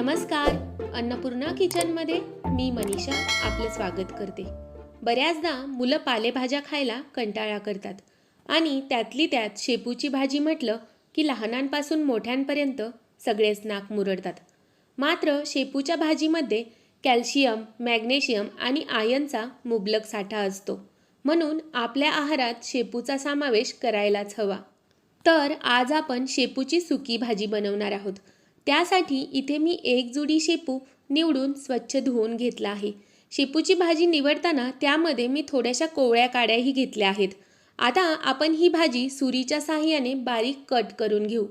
नमस्कार. अन्नपूर्णा किचनमध्ये मी मनीषा आपलं स्वागत करते. बऱ्याचदा मुलं पालेभाज्या खायला कंटाळा करतात आणि त्यातली त्यात शेपूची भाजी म्हटलं की लहानांपासून मोठ्यांपर्यंत सगळेच नाक मुरडतात. मात्र शेपूच्या भाजीमध्ये कॅल्शियम मॅग्नेशियम आणि आयनचा मुबलक साठा असतो. म्हणून आपल्या आहारात शेपूचा समावेश करायलाच हवा. तर आज आपण शेपूची सुकी भाजी बनवणार आहोत. त्यासाठी इथे मी एक जुडी शेपू निवडून स्वच्छ धुवून घेतला आहे. शेपूची भाजी निवडताना त्यामध्ये मी थोड्याशा कोवळ्या काड्याही घेतल्या आहेत. आता आपण ही भाजी सुरीच्या साहाय्याने बारीक कट करून घेऊ.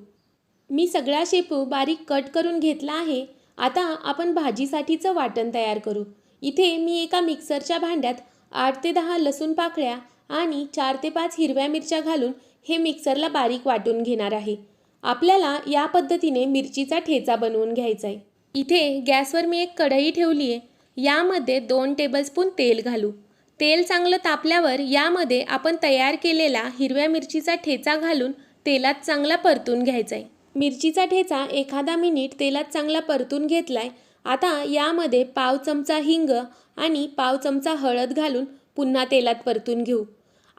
मी सगळा शेपू बारीक कट करून घेतला आहे. आता आपण भाजीसाठीचं वाटण तयार करू. इथे मी एका मिक्सरच्या भांड्यात आठ ते दहा लसूण पाकळ्या आणि चार ते पाच हिरव्या मिरच्या घालून हे मिक्सरला बारीक वाटून घेणार आहे. आपल्याला या पद्धतीने मिरचीचा ठेचा बनवून घ्यायचा आहे इथे गॅसवर मी एक कढई ठेवली आहे यामध्ये दोन टेबलस्पून तेल घालू. तेल चांगलं तापल्यावर यामध्ये आपण तयार केलेला हिरव्या मिरचीचा ठेचा घालून तेलात चांगला परतून घ्यायचा आहे मिरचीचा ठेचा एखादा मिनिट तेलात चांगला परतून घेतला आहे आता यामध्ये पाव चमचा हिंग आणि पाव चमचा हळद घालून पुन्हा तेलात परतून घेऊ.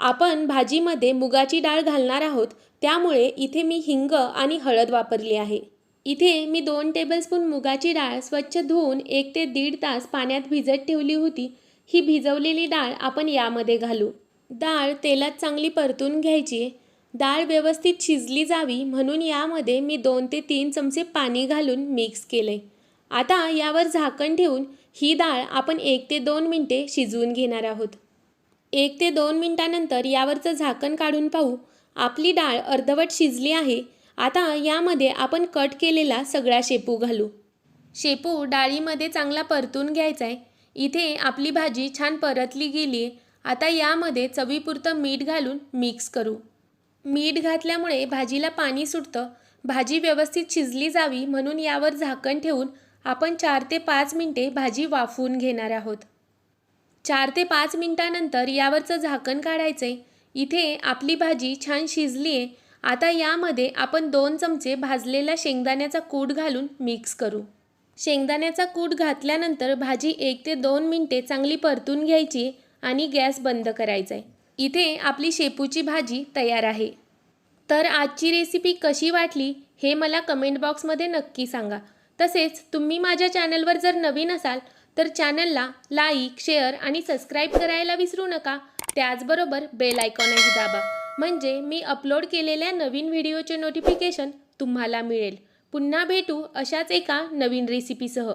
आपण भाजीमध्ये मुगाची डाळ घालणार आहोत त्यामुळे इथे मी हिंग आणि हळद वापरली आहे. इथे मी दोन टेबलस्पून मुगाची डाळ स्वच्छ धुवून एक ते दीड तास पाण्यात भिजत ठेवली होती. ही भिजवलेली डाळ आपण यामध्ये घालू. डाळ तेलात चांगली परतून घ्यायची. डाळ व्यवस्थित शिजली जावी म्हणून यामध्ये मी दोन ते तीन चमचे पाणी घालून मिक्स केले. आता यावर झाकण ठेवून ही डाळ आपण एक ते दोन मिनटे शिजवून घेणार आहोत. एक ते दोन मिनटानंतर यावरचं झाकण काढून पाहू. आपली डाळ अर्धवट शिजली आहे. आता यामध्ये आपण कट केलेला सगळा शेपू घालू. शेपू डाळीमध्ये चांगला परतून घ्यायचा आहे इथे आपली भाजी छान परतली गेली आहे आता यामध्ये चवीपुरतं मीठ घालून मिक्स करू. मीठ घातल्यामुळे भाजीला पाणी सुटतं. भाजी व्यवस्थित शिजली जावी म्हणून यावर झाकण ठेवून आपण चार ते पाच मिनटे भाजी वाफवून घेणार आहोत. चार ते पाच मिनटानंतर यावरचं झाकण काढायचं. आहे इथे आपली भाजी छान शिजली आहे आता यामध्ये आपण दोन चमचे भाजलेला शेंगदाण्याचा कूट घालून मिक्स करू. शेंगदाण्याचा कूट घातल्यानंतर भाजी एक ते दोन मिनटे चांगली परतून घ्यायची आणि गॅस बंद करायचा आहे. इथे आपली शेपूची भाजी तयार आहे. तर आजची रेसिपी कशी वाटली हे मला कमेंट बॉक्समध्ये नक्की सांगा. तसेच तुम्ही माझ्या चॅनलवर जर नवीन असाल तर चॅनलला लाईक शेअर आणि सबस्क्राईब करायला विसरू नका. त्याचबरोबर बेल आयकॉनही दाबा. म्हणजे मी अपलोड केलेल्या नवीन व्हिडिओचे नोटिफिकेशन तुम्हाला मिळेल. पुन्हा भेटू अशाच एका नवीन रेसिपीसह